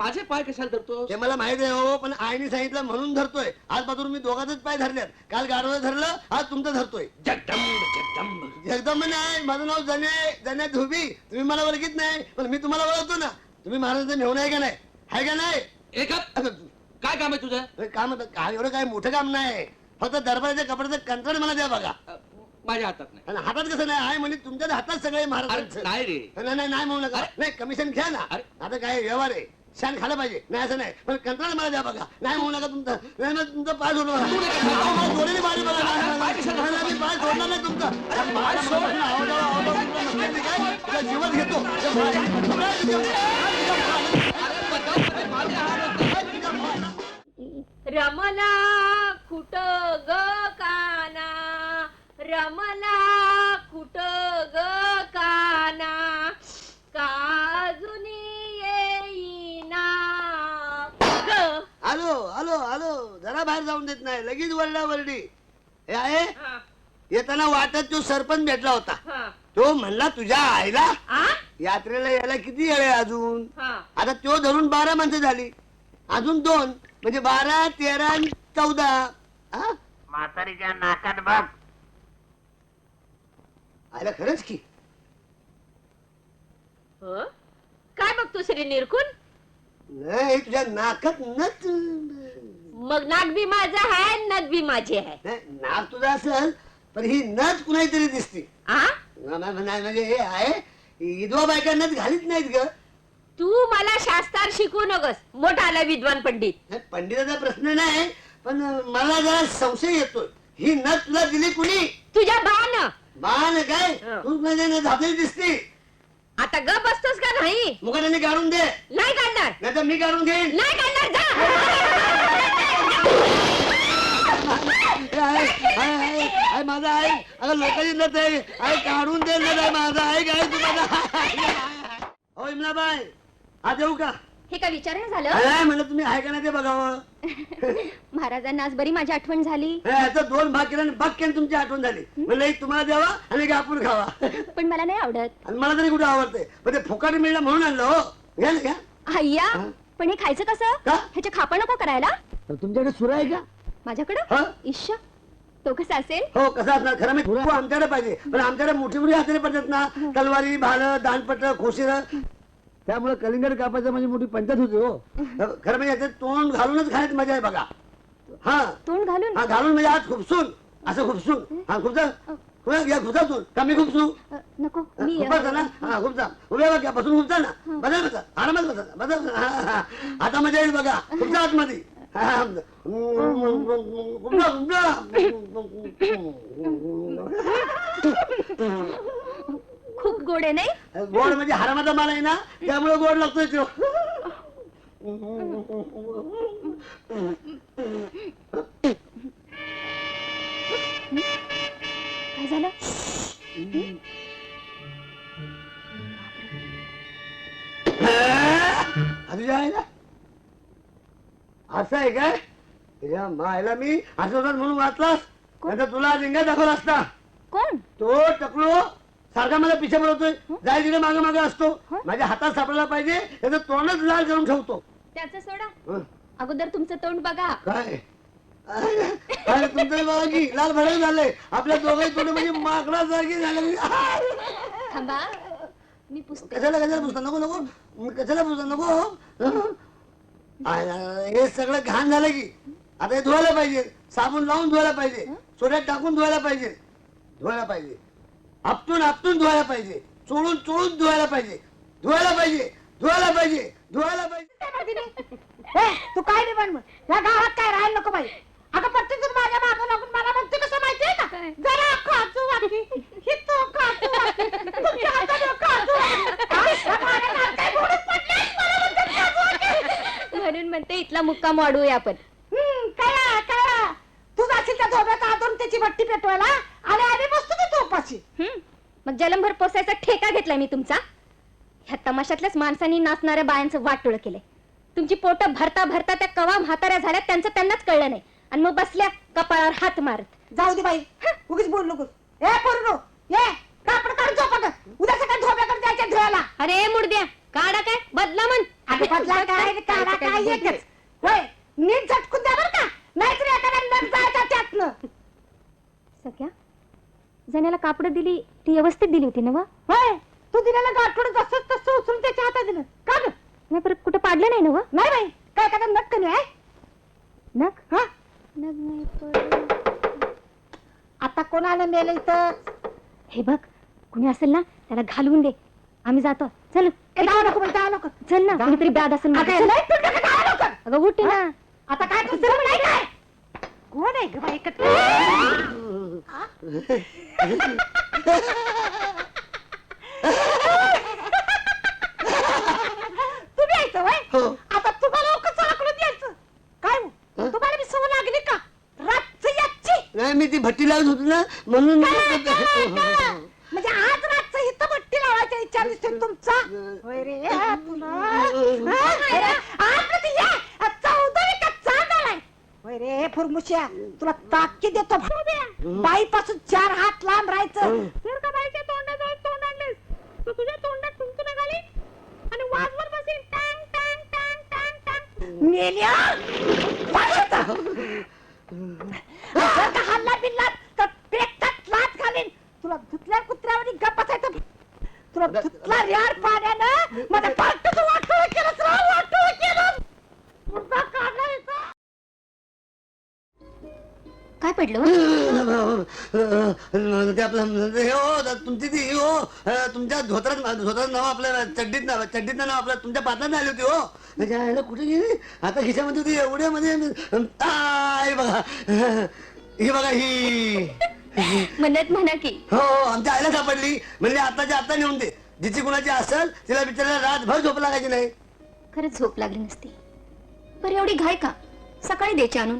माझे पाय कशाला धरतो ते मला माहीत आहे हो पण आईने सांगितलं म्हणून धरतोय. आजपासून मी दोघातच पाय धरल्यात काल गाडवं धरलं आज तुमचं धरतोय. जगदंब जगदंब. एकदम नाही माझं नाव जने जने धुबी. तुम्ही मला ओळखीत नाही पण मी तुम्हाला ओळखतो ना. तुम्ही महाराजांचं मेहून आहे का नाही? आहे का नाही? काय काम आहे तुझं? अरे काम काय एवढं काय मोठं काम नाही. फक्त दरबाराच्या कपड्याचं कंत्राट मला द्या बघा. अ, माझ्या हातात नाही. आणि हातात कसं नाही? आहे म्हणजे तुमच्याच हातात सगळे अरे महाराज नाही रे. नाही नाही नाही म्हणू नका. नाही कमिशन घ्या ना. अरे. आता काय व्यवहार आहे. शान खायला पाहिजे. नाही असं नाही. पण कंत्राट मला द्या बघा. नाही म्हणू नका तुमचं. नाही ना तुमचं पाय सोडू नका. अहो, मला जोडीने बारी बघा नाही, नाही? नाही, नाही, मी पाय सोडणार नाही. तुमचा अरे, काय? तुझा घेतो. रमला कुट ग काना? रमला जरा बाहेर जाऊन देत नाही. लगेच वरडा वरडी. हे आहे? येताना वाटत तो सरपंच भेटला होता. हा. तो म्हणला तुझ्या आईला? यात्रेला यायला किती वेळ आहे अजून? हा. आता तो धरून बारा माणसं झाली. अजून दोन म्हणजे बारा तेरा आणि चौदा. हा? म्हातारीच्या नाकात बघ. आयला खरंच की. ह? काय बघतो श्री निरकुन नाही तुझ्या नाकात नच. मग नाक बी माझं आहे नद बी माझी आहे. नाही, नाक तुझं असेल पण ही नच कुणाही तरी दिसते. आ? ना- ना- नाही म्हणजे हे आहे विधवा बायका नथ घालीत नाहीत ग. तू मला शास्त्रार शिकवू नकस मोठा आला विद्वान पंडित. नाही, पंडिताचा प्रश्न नाही पण मला जरा संशय येतोय. ही नथ तुला दिली कुणी? तुझ्या भावानं. बाण काय? हं. तू म्हणजे झालेली दिसते. आता ग बसतोस का नाही? मुखाने काढून दे. नाही काढणार. नाही तर मी काढून घेईन. नाही काढणार जा. आहे, माझा आहे. अगं लोकांची नथ आहे. आहे काढून दे आहे माझा आहे काय तुम्हाला? हो इमलाबाई आज येऊ का? हे काय विचारणं झालं? नाही म्हणलं तुम्ही आहे का नाही ते बघावं. महाराजांना आज बरी माझी आठवण झाली. हे, याचं दोन भाग केला आणि भाग केलं तुमची आठवण झाली. म्हणलं एक तुम्हाला द्यावा आणि एक आपण खावा. पण मला नाही आवडत. आणि मला तरी कुठे आवडते पण ते फुकाट मिळलं म्हणून आणलं हो. घ्या ना घ्या. अय्या हा? पण हे खायचं कसं? का? ह्याचे खापा नको करायला. तुमच्याकडे सुरा आहे का? हा? माझ्याकडं इश्श तो कसा असेल? हो कसं असणार? खरं मी हो, आमच्याकडे पाहिजे. पण आमच्याकडे मोठी मोठी हाताने पडतात ना. तलवारी भाल दानपट खोशीर. त्यामुळे कलिंगड कापायचं म्हणजे मोठी पंचायत होती हो. खरं म्हणजे याच्यात तोंड घालूनच खाण्यात मजा आहे बघा. हा. तोंड घालून? हा घालून म्हणजे आज खुपसून असं खुपसून हा? खुपसा खुपसा घ्या खुपसातून कमी खुपसू अ, नको. मी अ, खुपसा ना. हा खुपसा उभ्या बघा बसून खुपसा ना. बसा बसा. आरामात बसा. बसा बसा. हा, हा. आता मजा येईल बघा. खुपसा आतमध्ये. हा, हा. खूप गोड आहे नाही? गोड म्हणजे हरामाचा माल आहे ना त्यामुळे गोड लागतोय तो. आहे काय तुझ्या मायला मी असं होतात म्हणून वाचलास? नाही तुला रिंगा दाखवला असता. कोण? तो टकलो सारखा मला पिछा पडवतोय. जाय तिकडे मागे मागे असतो. माझ्या हातात सापडायला पाहिजे त्याचं तोंडच लाल करून ठेवतो. त्याचं सोडा. हं. अगोदर तुमचं तोंड बघा. काय? अरे तुमचं बघा की लाल भडक झालंय. आपल्या दोघांची तोंड म्हणजे माकडासारखी झालं. थांबा. मी पुसते. कशाला कशाला पुसता? नको नको. कशाला पुसता? नको हं? हे सगळं घाण झालं की. आता हे धुवायला पाहिजे. साबण लावून धुवायला पाहिजे. सोड्यात टाकून धुवायला पाहिजे. धुवायला पाहिजे. आपटून आपटून धुवायला पाहिजे. चोळून चोळून धुवायला पाहिजे. धुवायला पाहिजे. धुवायला पाहिजे. धुवायला पाहिजे. तू काय नाही पण या गावात काय राहायला नको बाई. अगं प्रत्येक जण माझ्या मागं लागून मला म्हणते कसं माहितीये का? जरा काजू वाटी. ही तो काजू वाटी. तुमच्या हाताने काजू वाटी. हा? या माझ्या नाकात काय गोडच पडलंय? मला म्हणतात काजू वाटी. म्हणून म्हणते इथला मुक्काम वाढवूया आपण. हम्म, कळलं, कळलं. तू जाशील त्या धोब्यात आतून त्याची भट्टी पेटवायला? आणि आम्ही बसतो तोपाशी हं? मग जलंभर पोसायचा ठेका घेतलाय मी तुमचा. ह्या तमाशातल्याच माणसांनी नाचणाऱ्या बायांचं वाटोळ केलंय. तुमची पोट भरता भरता त्या कवा म्हाताऱ्या झाल्या त्यांचं त्यांनाच कळलं नाही. आणि मग बसल्या कपाळावर हात मारत. जाऊ दे बाई. उगीच बोल नकोस ए पोरनो ये. कापड काढ झोपा उद्या सकाळी धोब्याकडे जायच्या धुवायला. अरे मुडद्या काढा काय? बदला म्हण. अगं बदला काय? काढा काय एकच. होय नीट झटकून द्या बरं का. नाहीतर एखादा जायचा त्यातनं. सख्या जण्याला कापड दिली ती व्यवस्थित दिली होती ना व? होय तू दिलेलं गाठोड जसं तसं उचलून त्याच्या हातात दिलं. का ग? नाही परत कुठं पाडलं नाही ना व? नाही बाई काय एखादा नट कमी आहे नग? हा. नग नाही पडलं. आता कोणाला नेलं इथं? हे बघ कुणी असेल ना त्याला घालवून दे. आम्ही जातो. चल. ए, जाऊ नको बाई, जाऊ नको. चल ना कुणीतरी बॅद असेल अगं, जाऊ उठ ना. आता काय तुझं नाही काय? कोण आहे ग बाई एकत्र तुम्ही यायचं वय? हो. आता तुम्हाला उगाच काय हो? तुम्हाला मी सवय लागली का? रातची याची नाही मी ती भट्टी लावत होती ना म्हणून कळलं, कळलं. म्हणजे आज रातचं इथं भट्टी लावायचा विचार दिसतोय तुमचा होय रे हा, तुला हा, अरे, आज ती ये. आज चौदावी का चांद आलाय होय रे फुरमुश्या तुला ताकी देतो. बाई पासून चार हात लांब राहायचं. जर का बाईच्या तोंडाजवळ तोंड आणलेस तर तुझ्या तोंडात तुमचं घाली आणि वाजवर बसेल. टांग टांग टांग टांग टांग. मेल्या? हे हो तुमची ती ही हो तुमच्या धोत्रात धोत्रात नाव आपल्या चड्डीत नाव चड्डीत नाव आपल्या तुमच्या पात्रात आली होती हो म्हणजे आयला कुठे गेली आता खिशामध्ये होती एवढे मध्ये आ, हे बघा ही बघा ही म्हणत म्हणा की. हो आमच्या आईला सापडली म्हणजे आताच्या आता नेऊन दे जिची कुणाची असेल तिला बिचारायला रातभर झोप लागायची नाही खरंच झोप लागली नसती. बरं एवढी घाय का? सकाळी द्यायची आणून.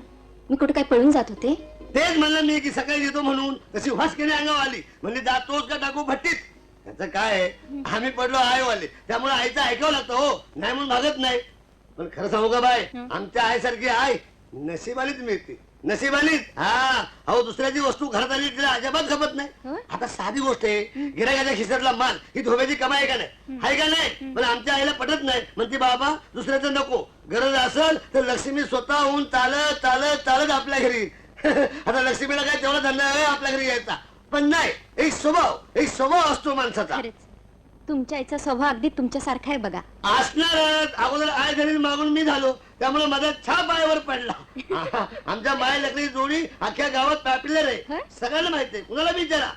मी कुठे काय पळून जात होते? तेच म्हणलं मी की सकाळी येतो म्हणून. तशी वासकेने अंगावर आली. म्हणजे जातोच का टाकू भट्टीत? त्याचं काय आहे, आम्ही पडलो आईवाले त्यामुळे आईचं ऐकावं लागतं हो. नाही म्हणून भागत नाही. पण खरं सांगू का बाय आमच्या आईसारखी आई नशिबानीच मिळते. नशिबानीच. हा. अहो दुसऱ्याची वस्तू घरात आली तिला अजिबात खपत नाही. आता साधी गोष्ट आहे. गिरायकाच्या खिशातला माल ही धोब्याची कमाई आहे का नाही? आहे का नाही? पण आमच्या आईला पटत नाही. म्हणते बाबा दुसऱ्याचं नको. गरज असेल तर लक्ष्मी स्वतःहून चालत चालत चालत आपल्या घरी. आता लक्ष्मीला काय तेवढा धंदा आहे आपल्या घरी यायचा. पण नाही एक स्वभाव एक स्वभाव असतो माणसाचा. खरंच. तुमच्या आईचा स्वभाव अगदी तुमच्यासारखा आहे बघा. असणारच अगोदर आय घरी मागून मी झालो. त्यामुळे माझा छाप आईवर पडला. आहा, आमच्या माय लकडी जोडी अख्ख्या गावात पॅपिलर आहे? सगळ्यांना माहिती आहे. कुणाला विचारा?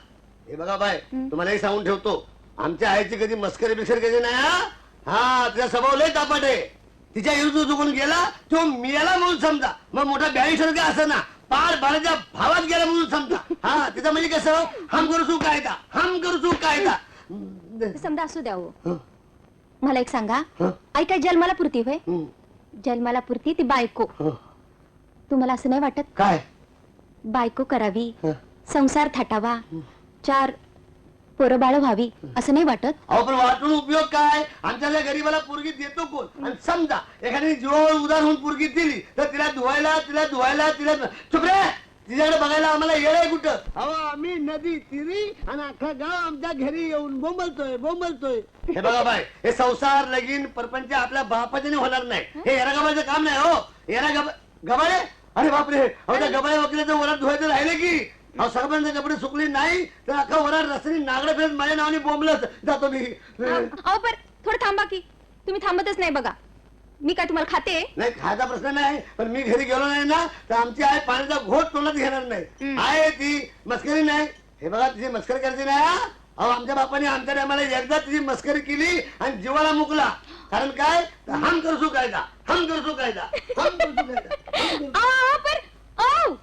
हे बघा बाय तुम्हाला सांगून ठेवतो. आमच्या आईची कधी मस्करी बिस्करी कधी नाही हा? हा तिचा स्वभाव लय तापट आहे. तिच्या विरुद्ध चुकून गेला तो मियाला म्हणून समजा. मग मोठा ब्याळी सारखा असं ना. पार बाळाच्या भावात गेला म्हणून समजा. हा तिचा म्हणजे कसं? हम करू कायदा. हम करू कायदा. समजा असू द्या हो. मला एक सांगा. हं, काय जन्माला पुरती होय? हं, जन्माला पुरती ती बायको. हं. तुम्हाला असं नाही वाटत? काय? बायको करावी. हं. संसार थाटावा. चार पोरं बाळ व्हावी असं नाही वाटत? अहो पण वाटून उपयोग काय? आमच्याला गरीबाला पोरगी देतो कोण? आणि समजा एखाद्याने जीवावर उदार होऊन पोरगी दिली तर तिला धुवायला तिला धुवायला तिला चुप रे! तिच्याकडे बघायला आम्हाला येळ आहे कुठं? अहो आम्ही नदी तिरी आणि अख्खा गाव आमच्या घरी येऊन बोंबलतोय बोंबलतोय. हे बघा बाय हे संसार लगीन परपंच आपल्या बापाच्याने होणार नाही. हे? येरा गबाळचं काम नाही हो. येरा गबा गबाळे? अरे बापरे अहो त्या गबाळे वकिलाचं वरात धुवायचं राहिले की? अहो सर्वांचे कपडे सुकले नाही तर अख्खा वरात रस्त्याने नागडे फिरत माझ्या नावाने बोंबलत जातो मी. अहो पर थोडं थांबा की. तुम्ही थांबतच नाही बघा. मी काय तुम्हाला खाते? नाही खायचा प्रश्न नाही पण मी घरी गेलो नाही ना तर आमची आई पाण्याचा घोट तोंडात घेणार नाही. आहे ती मस्करी नाही. हे बघा तिची मस्करी नाही हा? अहो आमच्या बापाने आमच्या टायमाला एकदा तिची मस्करी केली आणि जीवाला मुकला. कारण काय? तर हम करसू कायदा हम करसू कायदा हम करसू कायदा अहो,